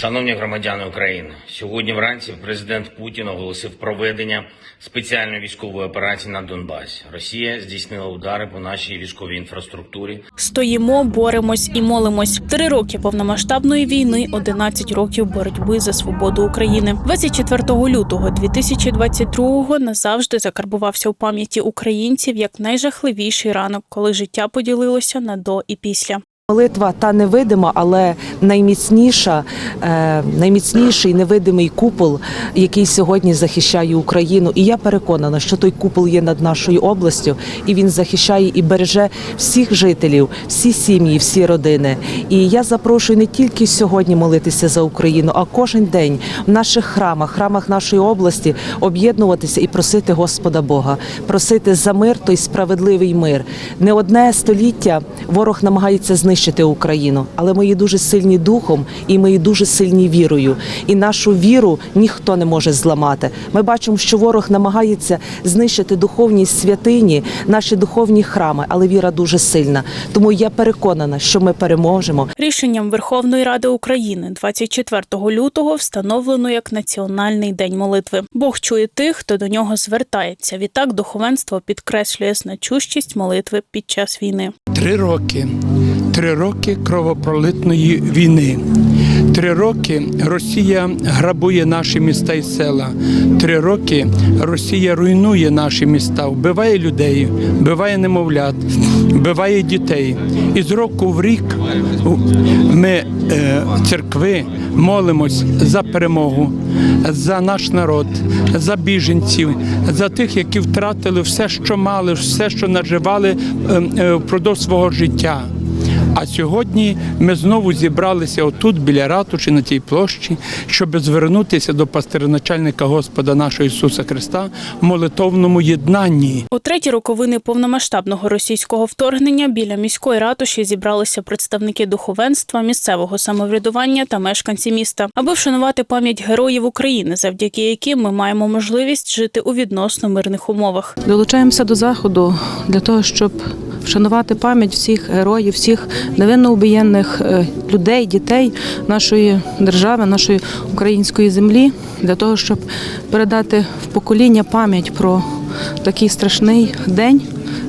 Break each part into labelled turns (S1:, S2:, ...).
S1: Шановні громадяни України, сьогодні вранці президент Путін оголосив проведення спеціальної військової операції на Донбасі. Росія здійснила удари по нашій військовій інфраструктурі,
S2: Стоїмо, боремось і молимось. Три роки повномасштабної війни, 11 років боротьби за свободу України. 24 лютого 2022-го назавжди закарбувався у пам'яті українців як найжахливіший ранок, коли життя поділилося на до і після.
S3: Молитва та невидима, але найміцніша, е, найміцніший невидимий купол, який сьогодні захищає Україну. І я переконана, що той купол є над нашою областю, і він захищає і береже всіх жителів, всі сім'ї, всі родини. І я запрошую не тільки сьогодні молитися за Україну, а кожен день в наших храмах, храмах нашої області об'єднуватися і просити Господа Бога, просити за мир, той справедливий мир. Не одне століття ворог намагається знищити Україну, але ми є дуже сильні духом і ми є дуже сильні вірою. І нашу віру ніхто не може зламати. Ми бачимо, що ворог намагається знищити духовні святині, наші духовні храми, але віра дуже сильна. Тому я переконана, що ми переможемо.
S2: Рішенням Верховної Ради України 24 лютого встановлено як Національний день молитви. Бог чує тих, хто до нього звертається. Відтак духовенство підкреслює значущість молитви під час війни.
S4: Три роки. Три роки кровопролитної війни. Три роки Росія грабує наші міста і села. Три роки Росія руйнує наші міста, вбиває людей, вбиває немовлят, вбиває дітей. І з року в рік ми, е, церкви, молимось за перемогу, за наш народ, за біженців, за тих, які втратили все, що мали, все, що наживали е, е, впродовж свого життя. А сьогодні ми знову зібралися отут, біля ратуші, на тій площі, щоб звернутися до пастирначальника Господа нашого Ісуса Христа в молитовному єднанні.
S2: У треті роковини повномасштабного російського вторгнення біля міської ратуші зібралися представники духовенства, місцевого самоврядування та мешканці міста, аби вшанувати пам'ять героїв України, завдяки яким ми маємо можливість жити у відносно мирних умовах.
S5: Долучаємося до заходу для того, щоб вшанувати пам'ять всіх героїв, всіх невинно убієнних е, людей, дітей нашої держави, нашої української землі, для того, щоб передати в покоління пам'ять про такий страшний день,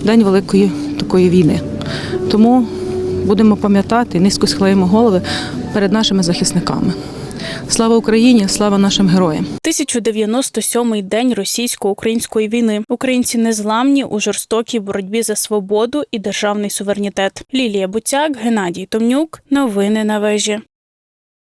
S5: день великої такої війни. Тому будемо пам'ятати, низько схилаємо голови перед нашими захисниками. Слава Україні! Слава нашим героям!
S2: 1097-й день російсько-української війни. Українці незламні у жорстокій боротьбі за свободу і державний суверенітет. Лілія Буцяк, Геннадій Томнюк. Новини на вежі.